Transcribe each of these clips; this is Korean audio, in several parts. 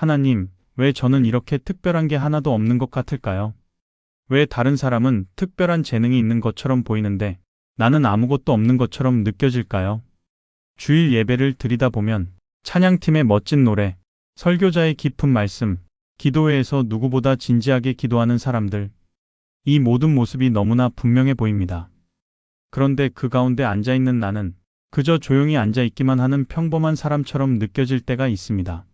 하나님, 왜 저는 이렇게 특별한 게 하나도 없는 것 같을까요? 왜 다른 사람은 특별한 재능이 있는 것처럼 보이는데 나는 아무것도 없는 것처럼 느껴질까요? 주일 예배를 드리다 보면 찬양팀의 멋진 노래, 설교자의 깊은 말씀, 기도회에서 누구보다 진지하게 기도하는 사람들, 이 모든 모습이 너무나 분명해 보입니다. 그런데 그 가운데 앉아 있는 나는 그저 조용히 앉아 있기만 하는 평범한 사람처럼 느껴질 때가 있습니다.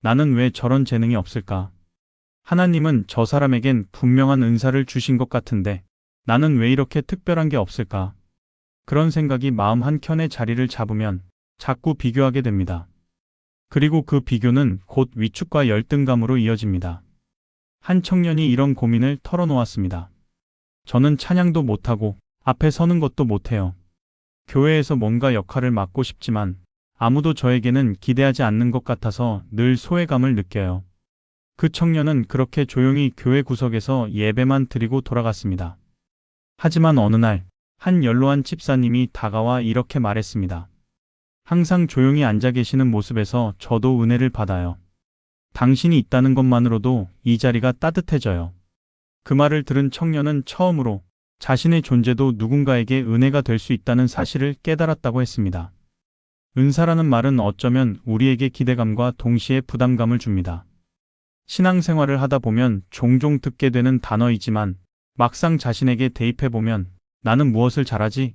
나는 왜 저런 재능이 없을까? 하나님은 저 사람에겐 분명한 은사를 주신 것 같은데 나는 왜 이렇게 특별한 게 없을까? 그런 생각이 마음 한켠에 자리를 잡으면 자꾸 비교하게 됩니다. 그리고 그 비교는 곧 위축과 열등감으로 이어집니다. 한 청년이 이런 고민을 털어놓았습니다. 저는 찬양도 못하고 앞에 서는 것도 못해요. 교회에서 뭔가 역할을 맡고 싶지만 아무도 저에게는 기대하지 않는 것 같아서 늘 소외감을 느껴요. 그 청년은 그렇게 조용히 교회 구석에서 예배만 드리고 돌아갔습니다. 하지만 어느 날, 한 연로한 집사님이 다가와 이렇게 말했습니다. 항상 조용히 앉아 계시는 모습에서 저도 은혜를 받아요. 당신이 있다는 것만으로도 이 자리가 따뜻해져요. 그 말을 들은 청년은 처음으로 자신의 존재도 누군가에게 은혜가 될 수 있다는 사실을 깨달았다고 했습니다. 은사라는 말은 어쩌면 우리에게 기대감과 동시에 부담감을 줍니다. 신앙생활을 하다 보면 종종 듣게 되는 단어이지만 막상 자신에게 대입해 보면 나는 무엇을 잘하지?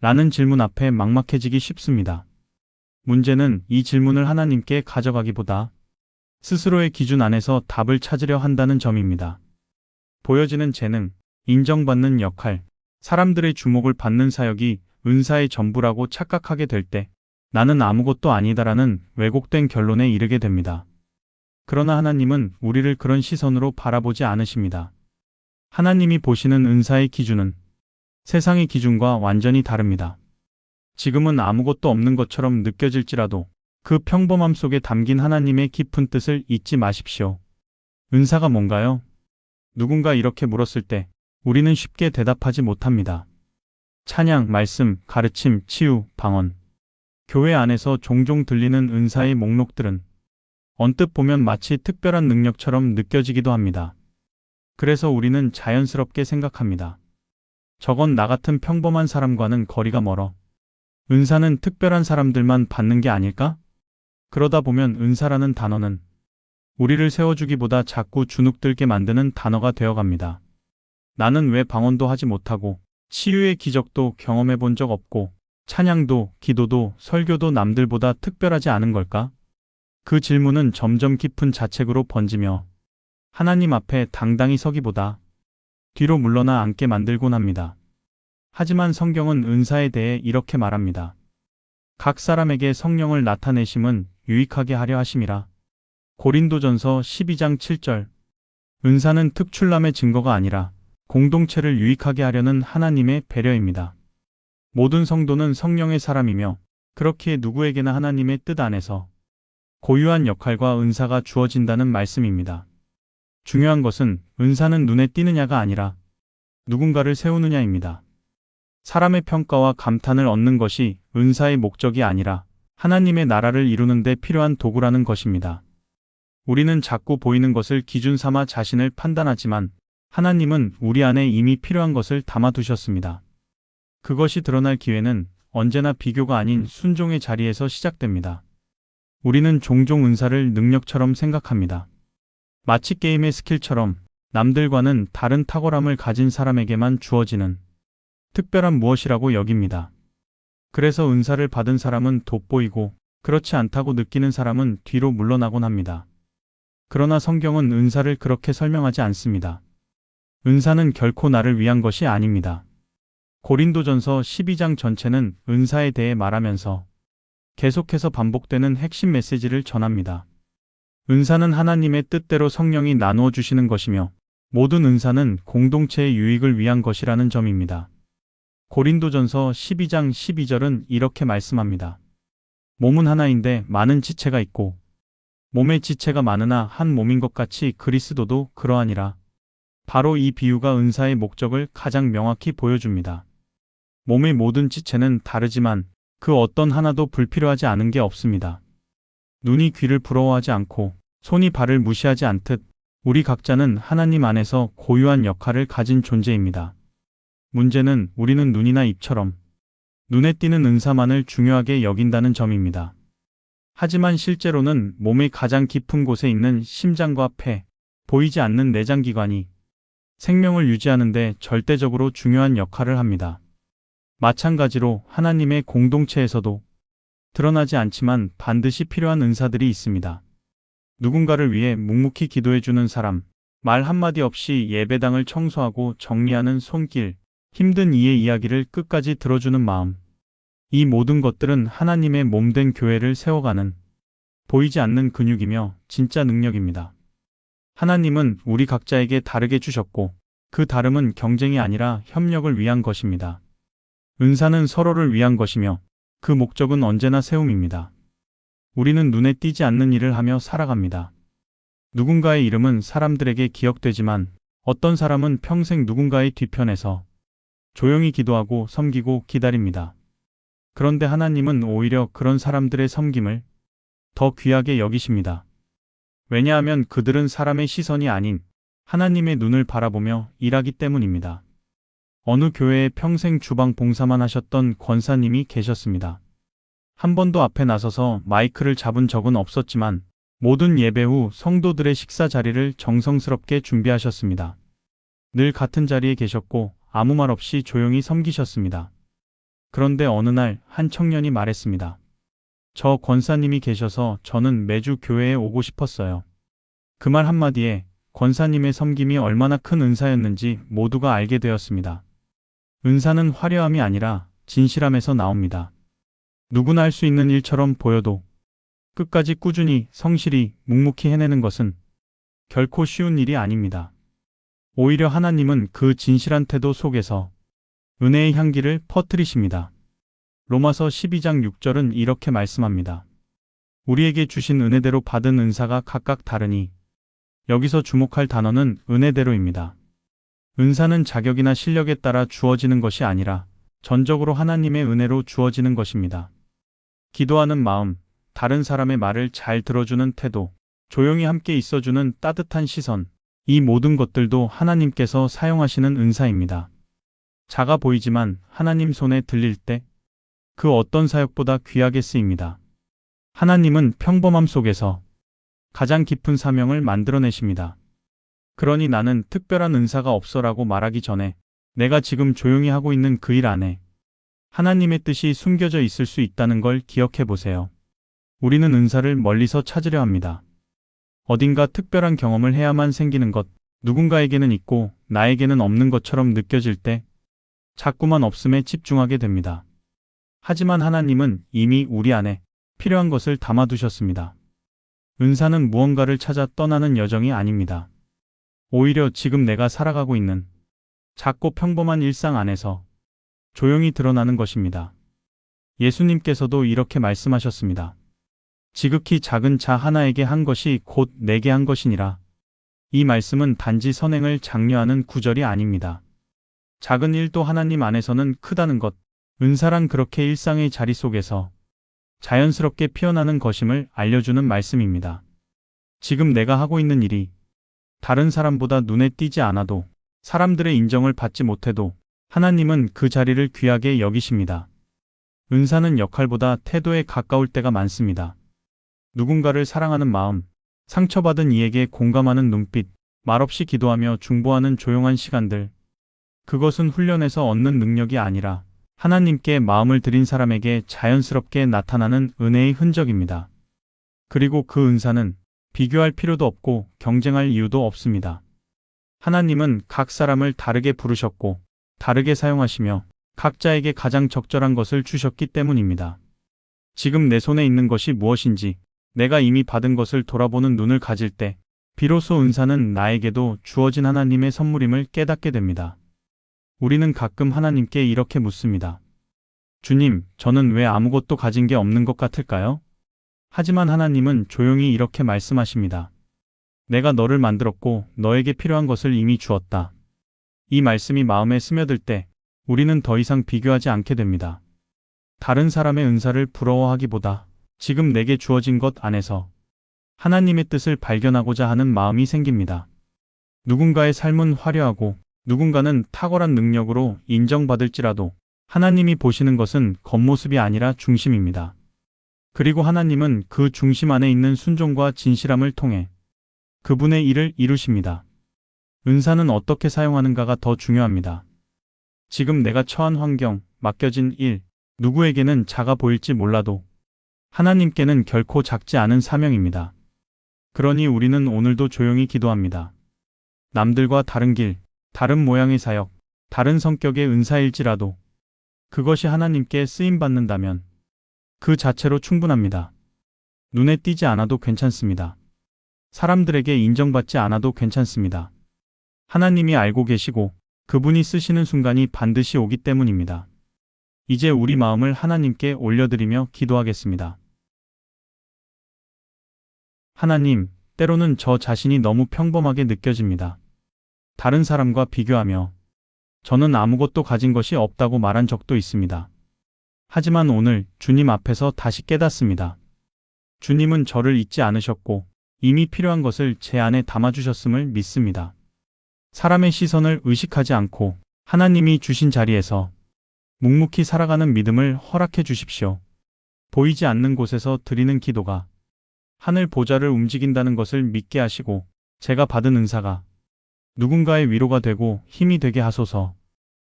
라는 질문 앞에 막막해지기 쉽습니다. 문제는 이 질문을 하나님께 가져가기보다 스스로의 기준 안에서 답을 찾으려 한다는 점입니다. 보여지는 재능, 인정받는 역할, 사람들의 주목을 받는 사역이 은사의 전부라고 착각하게 될 때 나는 아무것도 아니다라는 왜곡된 결론에 이르게 됩니다. 그러나 하나님은 우리를 그런 시선으로 바라보지 않으십니다. 하나님이 보시는 은사의 기준은 세상의 기준과 완전히 다릅니다. 지금은 아무것도 없는 것처럼 느껴질지라도 그 평범함 속에 담긴 하나님의 깊은 뜻을 잊지 마십시오. 은사가 뭔가요? 누군가 이렇게 물었을 때 우리는 쉽게 대답하지 못합니다. 찬양, 말씀, 가르침, 치유, 방언. 교회 안에서 종종 들리는 은사의 목록들은 언뜻 보면 마치 특별한 능력처럼 느껴지기도 합니다. 그래서 우리는 자연스럽게 생각합니다. 저건 나 같은 평범한 사람과는 거리가 멀어. 은사는 특별한 사람들만 받는 게 아닐까? 그러다 보면 은사라는 단어는 우리를 세워주기보다 자꾸 주눅들게 만드는 단어가 되어갑니다. 나는 왜 방언도 하지 못하고 치유의 기적도 경험해 본 적 없고 찬양도 기도도 설교도 남들보다 특별하지 않은 걸까? 그 질문은 점점 깊은 자책으로 번지며 하나님 앞에 당당히 서기보다 뒤로 물러나 앉게 만들곤 합니다. 하지만 성경은 은사에 대해 이렇게 말합니다. 각 사람에게 성령을 나타내심은 유익하게 하려 하심이라. 고린도전서 12장 7절. 은사는 특출남의 증거가 아니라 공동체를 유익하게 하려는 하나님의 배려입니다. 모든 성도는 성령의 사람이며 그렇기에 누구에게나 하나님의 뜻 안에서 고유한 역할과 은사가 주어진다는 말씀입니다. 중요한 것은 은사는 눈에 띄느냐가 아니라 누군가를 세우느냐입니다. 사람의 평가와 감탄을 얻는 것이 은사의 목적이 아니라 하나님의 나라를 이루는 데 필요한 도구라는 것입니다. 우리는 자꾸 보이는 것을 기준 삼아 자신을 판단하지만 하나님은 우리 안에 이미 필요한 것을 담아두셨습니다. 그것이 드러날 기회는 언제나 비교가 아닌 순종의 자리에서 시작됩니다. 우리는 종종 은사를 능력처럼 생각합니다. 마치 게임의 스킬처럼 남들과는 다른 탁월함을 가진 사람에게만 주어지는 특별한 무엇이라고 여깁니다. 그래서 은사를 받은 사람은 돋보이고 그렇지 않다고 느끼는 사람은 뒤로 물러나곤 합니다. 그러나 성경은 은사를 그렇게 설명하지 않습니다. 은사는 결코 나를 위한 것이 아닙니다. 고린도전서 12장 전체는 은사에 대해 말하면서 계속해서 반복되는 핵심 메시지를 전합니다. 은사는 하나님의 뜻대로 성령이 나누어 주시는 것이며 모든 은사는 공동체의 유익을 위한 것이라는 점입니다. 고린도전서 12장 12절은 이렇게 말씀합니다. 몸은 하나인데 많은 지체가 있고 몸의 지체가 많으나 한 몸인 것 같이 그리스도도 그러하니라. 바로 이 비유가 은사의 목적을 가장 명확히 보여줍니다. 몸의 모든 지체는 다르지만 그 어떤 하나도 불필요하지 않은 게 없습니다. 눈이 귀를 부러워하지 않고 손이 발을 무시하지 않듯 우리 각자는 하나님 안에서 고유한 역할을 가진 존재입니다. 문제는 우리는 눈이나 입처럼 눈에 띄는 은사만을 중요하게 여긴다는 점입니다. 하지만 실제로는 몸의 가장 깊은 곳에 있는 심장과 폐, 보이지 않는 내장기관이 생명을 유지하는데 절대적으로 중요한 역할을 합니다. 마찬가지로 하나님의 공동체에서도 드러나지 않지만 반드시 필요한 은사들이 있습니다. 누군가를 위해 묵묵히 기도해주는 사람, 말 한마디 없이 예배당을 청소하고 정리하는 손길, 힘든 이의 이야기를 끝까지 들어주는 마음. 이 모든 것들은 하나님의 몸된 교회를 세워가는 보이지 않는 근육이며 진짜 능력입니다. 하나님은 우리 각자에게 다르게 주셨고 그 다름은 경쟁이 아니라 협력을 위한 것입니다. 은사는 서로를 위한 것이며 그 목적은 언제나 세움입니다. 우리는 눈에 띄지 않는 일을 하며 살아갑니다. 누군가의 이름은 사람들에게 기억되지만 어떤 사람은 평생 누군가의 뒤편에서 조용히 기도하고 섬기고 기다립니다. 그런데 하나님은 오히려 그런 사람들의 섬김을 더 귀하게 여기십니다. 왜냐하면 그들은 사람의 시선이 아닌 하나님의 눈을 바라보며 일하기 때문입니다. 어느 교회에 평생 주방 봉사만 하셨던 권사님이 계셨습니다. 한 번도 앞에 나서서 마이크를 잡은 적은 없었지만 모든 예배 후 성도들의 식사 자리를 정성스럽게 준비하셨습니다. 늘 같은 자리에 계셨고 아무 말 없이 조용히 섬기셨습니다. 그런데 어느 날 한 청년이 말했습니다. 저 권사님이 계셔서 저는 매주 교회에 오고 싶었어요. 그 말 한마디에 권사님의 섬김이 얼마나 큰 은사였는지 모두가 알게 되었습니다. 은사는 화려함이 아니라 진실함에서 나옵니다. 누구나 할 수 있는 일처럼 보여도 끝까지 꾸준히 성실히 묵묵히 해내는 것은 결코 쉬운 일이 아닙니다. 오히려 하나님은 그 진실한 태도 속에서 은혜의 향기를 퍼뜨리십니다. 로마서 12장 6절은 이렇게 말씀합니다. 우리에게 주신 은혜대로 받은 은사가 각각 다르니 여기서 주목할 단어는 은혜대로입니다. 은사는 자격이나 실력에 따라 주어지는 것이 아니라 전적으로 하나님의 은혜로 주어지는 것입니다. 기도하는 마음, 다른 사람의 말을 잘 들어주는 태도, 조용히 함께 있어주는 따뜻한 시선, 이 모든 것들도 하나님께서 사용하시는 은사입니다. 작아 보이지만 하나님 손에 들릴 때 그 어떤 사역보다 귀하게 쓰입니다. 하나님은 평범함 속에서 가장 깊은 사명을 만들어내십니다. 그러니 나는 특별한 은사가 없어라고 말하기 전에 내가 지금 조용히 하고 있는 그 일 안에 하나님의 뜻이 숨겨져 있을 수 있다는 걸 기억해 보세요. 우리는 은사를 멀리서 찾으려 합니다. 어딘가 특별한 경험을 해야만 생기는 것, 누군가에게는 있고 나에게는 없는 것처럼 느껴질 때 자꾸만 없음에 집중하게 됩니다. 하지만 하나님은 이미 우리 안에 필요한 것을 담아두셨습니다. 은사는 무언가를 찾아 떠나는 여정이 아닙니다. 오히려 지금 내가 살아가고 있는 작고 평범한 일상 안에서 조용히 드러나는 것입니다. 예수님께서도 이렇게 말씀하셨습니다. 지극히 작은 자 하나에게 한 것이 곧 내게 한 것이니라. 이 말씀은 단지 선행을 장려하는 구절이 아닙니다. 작은 일도 하나님 안에서는 크다는 것, 은사란 그렇게 일상의 자리 속에서 자연스럽게 피어나는 것임을 알려주는 말씀입니다. 지금 내가 하고 있는 일이 다른 사람보다 눈에 띄지 않아도 사람들의 인정을 받지 못해도 하나님은 그 자리를 귀하게 여기십니다. 은사는 역할보다 태도에 가까울 때가 많습니다. 누군가를 사랑하는 마음, 상처받은 이에게 공감하는 눈빛, 말없이 기도하며 중보하는 조용한 시간들. 그것은 훈련에서 얻는 능력이 아니라 하나님께 마음을 들인 사람에게 자연스럽게 나타나는 은혜의 흔적입니다. 그리고 그 은사는 비교할 필요도 없고 경쟁할 이유도 없습니다. 하나님은 각 사람을 다르게 부르셨고 다르게 사용하시며 각자에게 가장 적절한 것을 주셨기 때문입니다. 지금 내 손에 있는 것이 무엇인지 내가 이미 받은 것을 돌아보는 눈을 가질 때 비로소 은사는 나에게도 주어진 하나님의 선물임을 깨닫게 됩니다. 우리는 가끔 하나님께 이렇게 묻습니다. 주님, 저는 왜 아무것도 가진 게 없는 것 같을까요? 하지만 하나님은 조용히 이렇게 말씀하십니다. 내가 너를 만들었고 너에게 필요한 것을 이미 주었다. 이 말씀이 마음에 스며들 때 우리는 더 이상 비교하지 않게 됩니다. 다른 사람의 은사를 부러워하기보다 지금 내게 주어진 것 안에서 하나님의 뜻을 발견하고자 하는 마음이 생깁니다. 누군가의 삶은 화려하고 누군가는 탁월한 능력으로 인정받을지라도 하나님이 보시는 것은 겉모습이 아니라 중심입니다. 그리고 하나님은 그 중심 안에 있는 순종과 진실함을 통해 그분의 일을 이루십니다. 은사는 어떻게 사용하는가가 더 중요합니다. 지금 내가 처한 환경, 맡겨진 일, 누구에게는 작아 보일지 몰라도 하나님께는 결코 작지 않은 사명입니다. 그러니 우리는 오늘도 조용히 기도합니다. 남들과 다른 길, 다른 모양의 사역, 다른 성격의 은사일지라도 그것이 하나님께 쓰임 받는다면 그 자체로 충분합니다. 눈에 띄지 않아도 괜찮습니다. 사람들에게 인정받지 않아도 괜찮습니다. 하나님이 알고 계시고 그분이 쓰시는 순간이 반드시 오기 때문입니다. 이제 우리 마음을 하나님께 올려드리며 기도하겠습니다. 하나님, 때로는 저 자신이 너무 평범하게 느껴집니다. 다른 사람과 비교하며 저는 아무것도 가진 것이 없다고 말한 적도 있습니다. 하지만 오늘 주님 앞에서 다시 깨닫습니다. 주님은 저를 잊지 않으셨고 이미 필요한 것을 제 안에 담아주셨음을 믿습니다. 사람의 시선을 의식하지 않고 하나님이 주신 자리에서 묵묵히 살아가는 믿음을 허락해 주십시오. 보이지 않는 곳에서 드리는 기도가 하늘 보좌를 움직인다는 것을 믿게 하시고 제가 받은 은사가 누군가의 위로가 되고 힘이 되게 하소서.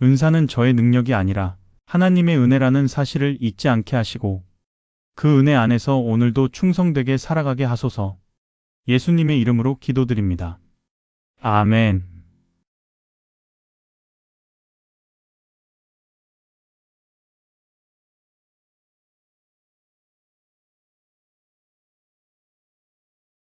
은사는 저의 능력이 아니라 하나님의 은혜라는 사실을 잊지 않게 하시고 그 은혜 안에서 오늘도 충성되게 살아가게 하소서. 예수님의 이름으로 기도드립니다. 아멘.